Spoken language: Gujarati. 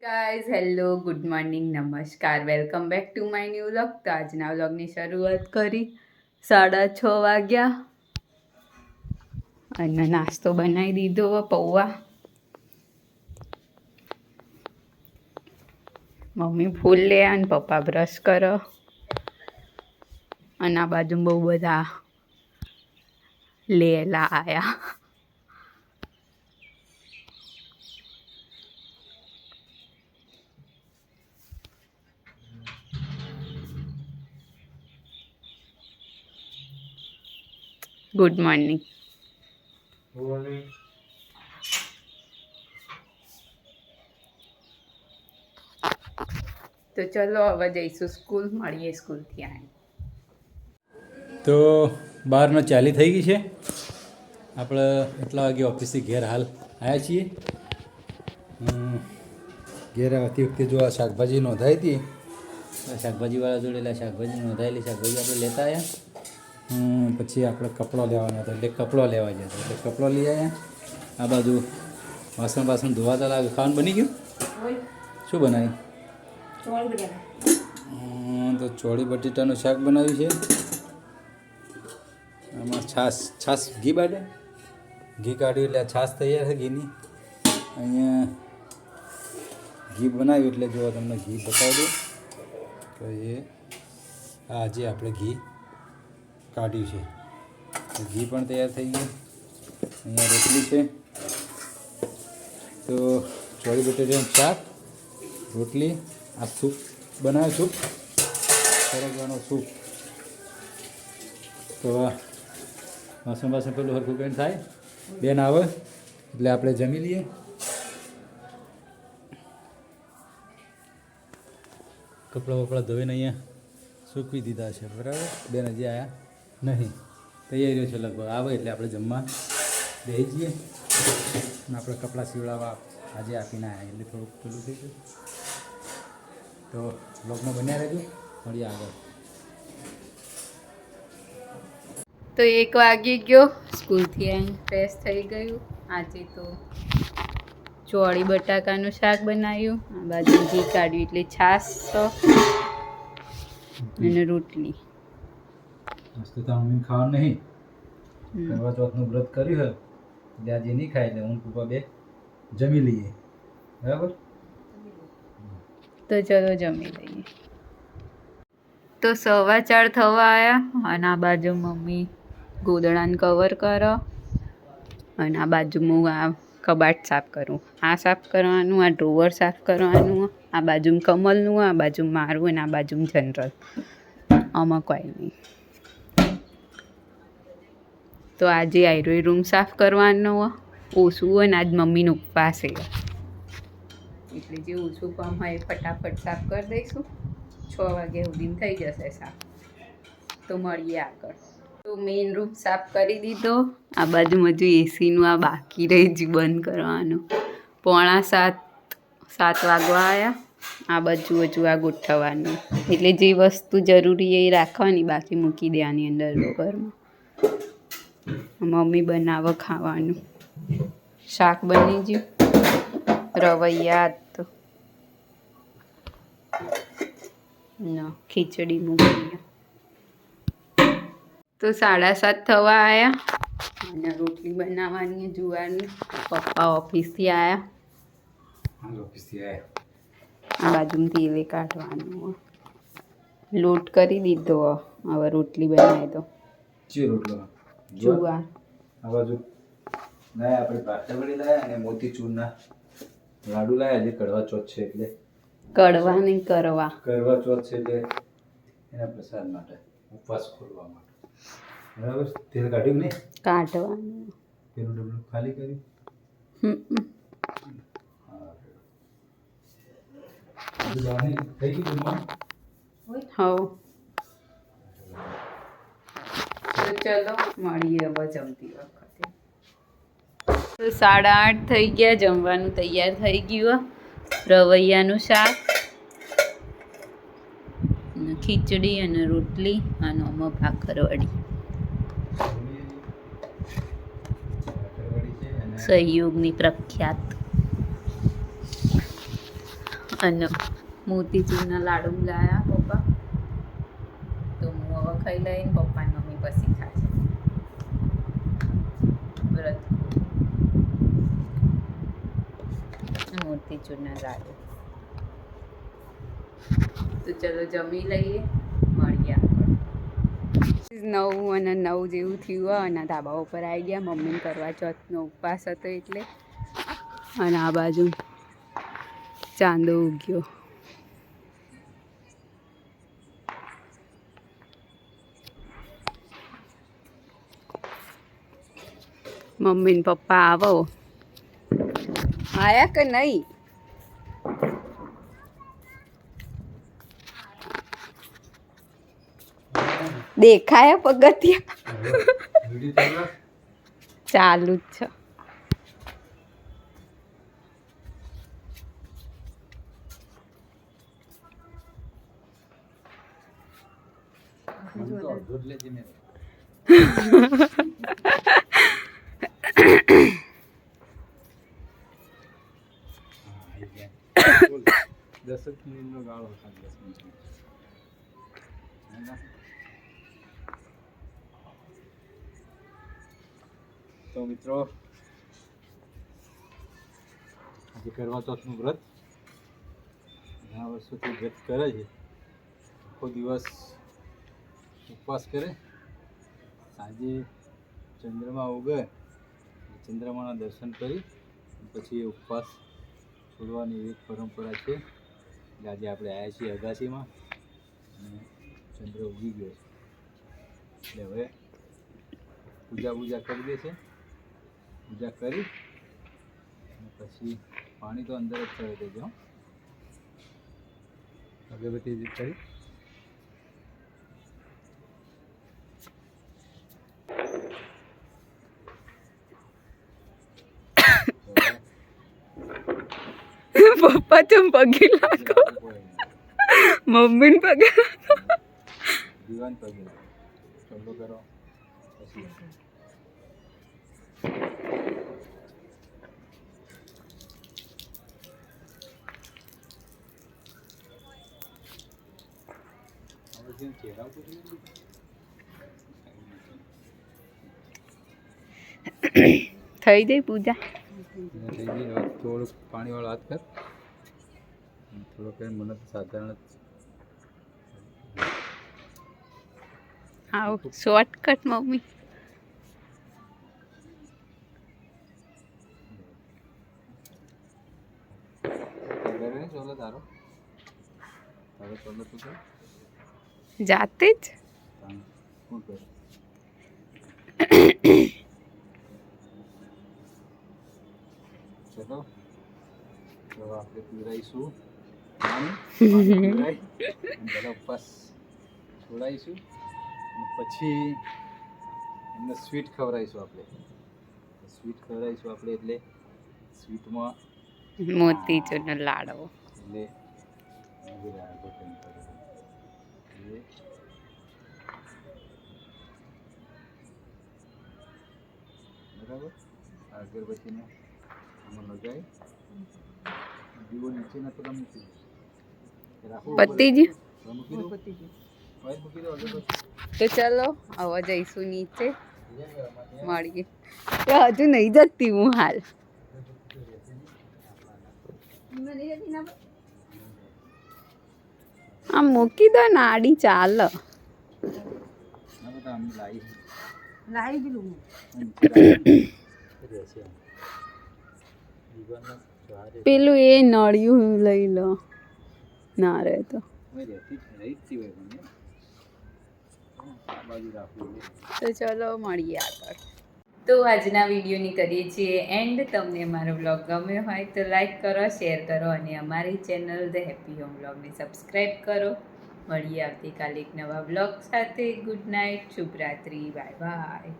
ગાઈઝ હેલો ગુડ મોર્નિંગ નમસ્કાર welcome back to my new vlog તો આજના વ્લોગની શરૂઆત કરી. સાડા છ વાગ્યા. અને નાસ્તો બનાવી દીધો, પૌવા. મમ્મી ફૂલ લે અને પપ્પા બ્રશ કરો. અને આ બાજુ બહુ બધા લેલા આયા. ગુડ મોર્નિંગ તો ચલો હવે જઈશું સ્કૂલ મળીએ સ્કૂલથી આવીને. તો બહારનો ચાલી થઈ ગઈ છે. આપણે એટલા વાગે ઓફિસથી ઘેર હાલ આવ્યા છીએ. હમ, ઘેર આવતી વખતે જો આ શાકભાજી નોંધાઈ હતી શાકભાજીવાળા જોડે શાકભાજી નોંધાયેલી શાકભાજી આપણે લેતા આવ્યા પછી આપણે કપડો લેવાનો હતો એટલે કપડો લેવા ગયા હતા. એટલે કપડો લઈ આવ્યા આ બાજુ વાસણ બાસણ ધોવાતા લાગે ખાવાનું બની ગયું? શું બનાવ્યું? તો ચોળી બટેટાનું શાક બનાવ્યું છે. આમાં છાશ છાશ ઘી બાટે? ઘી કાઢ્યું એટલે છાશ તૈયાર છે ઘીની. અહીંયા ઘી બનાવ્યું એટલે જો તમને ઘી બતાવી દઉં. તો એ આજે આપણે ઘી કાઢ્યું છે. ઘી પણ તૈયાર થઈ ગયું. અહીંયા રોટલી છે. તો ચોળી બટેટાનું શાક, રોટલી, આ સૂપ બનાવ્યો સૂપ. સરગવાનો સૂપ. તો વાસણ વાસણ પેલું હરખું કરીને થાય. બેન આવે, એટલે આપણે જમી લઈએ. કપડાં બપડા ધોઈને અહીંયા સૂકવી દીધા છે. બરાબર? બેન હજી આવ્યા નહીં. તૈયારીઓ છે લગભગ. આવે એટલે આપણે જમવા બેસી જઈએ. અને આપણે કપડાં સીવડાવવા આજે આપીને આવ્યા એટલે થોડુંક પેલું થઈ ગયું. તો બ્લોગમાં બન્યા રહેજો. મળીએ આગળ. તો એક વાગી ગયો. સ્કૂલથી આવીને ફ્રેશ થઈ ગયું. આજે તો ચોળી બટાકાનું શાક બનાવ્યું. આ બાજુ ઘી કાઢ્યું એટલે છાશ તો અને રોટલી. મસ્ત તો ખાવાનું નહીં. કરવા ચોથનું વ્રત કર્યું હોય એટલે આજે નહીં ખાય એટલે હું પપ્પા બે જમી લઈએ. બરાબર? તો ચલો જમી લઈએ. તો સવા ચાર થવા આવ્યા અને આ બાજુ મમ્મી ગોદડાને કવર કરો અને આ બાજુ હું આ કબાટ સાફ કરું. આ સાફ કરવાનું આ ડ્રોવર સાફ કરવાનું આ બાજુ કમલનું આ બાજુ મારું અને આ બાજુ જનરલ આમાં કોઈ નહીં. તો આજે આયરો રૂમ સાફ કરવાનો ઓછું હોય ને આજ મમ્મીનો ઉપવાસ એટલે જે ઓછું કામ હોય એ ફટાફટ સાફ કરી દઈશું. છ વાગે સુધી થઈ જશે સાફ. તો મળીએ આગળ. તો મેઇન રૂમ સાફ કરી દીધો. આ બાજુ મજુ એસીનું આ બાકી રહી જ બંધ કરવાનું. પોણા સાત સાત વાગવા આવ્યા આ બાજુ હજુ આ ગોઠવવાનું. એટલે જે વસ્તુ જરૂરી એ રાખવાની, બાકી મૂકી દેવાની અંદર ઘરમાં. મમ્મી બનાવો ખાવાનું. શાક બની ગયું. રવૈયા તો. ખીચડી મૂકી તો સાડા સાત થવા આવ્યા અને રોટલી બનાવવાની જુવારની. પપ્પા ઓફિસથી આવ્યા ઓફિસથી આવ્યા આ બાજુમાં તેલે કાઢવાનું લોટ કરી દીધો. હવે રોટલી બનાવી દો. રોટલો? જુવાર આ બાજુ. લાયા આપણે બાટાવડી લાયા અને મોતીચૂરના લાડુ લાયા જે કડવા ચોથ છે એટલે. કડવા નહીં કરવા. કરવા ચોથ છે એટલે એના પ્રસાદ માટે ઉપવાસ ખોલવા માટે. બરાબર? તેલ કાઢ્યું નહીં કાઢવાનું. પેલું ડબલું ખાલી કર્યું? હમ, થઈ ગયું હવ. ચલો, મળીએ હવે જમતી વખતે. સાડા આઠ થઈ ગયા, જમવાનું તૈયાર થઈ ગયું. રવૈયાનું શાક ખીચડી અને રોટલી અને આમાં ભાખરવડી. સહયોગની પ્રખ્યાત. અને મોતીચૂરના લાડુ લાયા પપ્પા. તો હું હવે ખાઈ લઈને પપ્પા પછી ખાશે વ્રત મોતીચૂરના લાડુ તો ચલો જમી લઈએ, મળીએ નવ અને નવ જેવું થયું અને ધાબા ઉપર આવી ગયા. મમ્મીને કરવા ચોથનો ઉપવાસ હતો એટલે. અને આ બાજુ ચાંદો ઉગ્યો. મમ્મી ને પપ્પા આવો. આયા કે નહીં? દેખાય પગથિયા. ચાલુ જ છે. દસ જ મિનિટનો ગાળો તો મિત્રો, આજે કરવા ચોથનું વ્રત. ઘણા વર્ષોથી વ્રત કરે છે. આખો દિવસ ઉપવાસ કરે. સાંજે ચંદ્રમા ઉગે, ચંદ્રમાના દર્શન કરી, પછી ઉપવાસ છોડવાની એક પરંપરા છે. આજે આપણે આવ્યા છીએ અગાસીમાં. અને ચંદ્ર ઉગી ગયો. છે એટલે હવે પૂજા પૂજા કરી દે છે. પૂજા કરી પછી પાણી તો અંદર જ ચડે દેજો. અગરબત્તી કરી પપ્પા ચમ પગે લાગો. પગે દીવાન પગે કરો. પછી થઈ ગઈ પૂજા? પાણી હવે હાથ કર. કર મને સાધારણ આવ શોર્ટકટ મમ્મી. જાતે જ? ચલો. આપણે પીવડાવીશું પાણી પીવડાવી ઉપવાસ છોડાવીશું પછી એમને સ્વીટ ખવડાવીશું આપણે. સ્વીટ ખવડાવીશું આપણે એટલે સ્વીટમાં મોતીચૂરનો લાડવો. એટલે બરાબર? અગરબત્તીને આમાં લગાવી. દીવો નીચે નથી તો મૂકી દો જ તો ચાલો હવે જઈશું નીચે. મળીએ. તો હજુ નહીં જતી હું હાલ. આમ મૂકી દો ને આડી, ચાલ. પેલું એ નળિયું લઈ લો. ના રહે તો. તી ચલો મળીએ આગળ. તો આજના વિડીયોની કરીએ છીએ એન્ડ. તમને અમારો બ્લોગ ગમ્યો હોય તો લાઈક કરો, શેર કરો અને અમારી ચેનલ ધ હેપી હોમ બ્લોગને સબસ્ક્રાઈબ કરો. મળીએ આવતીકાલે એક નવા બ્લોગ સાથે. ગુડ નાઇટ શુભરાત્રી બાય બાય.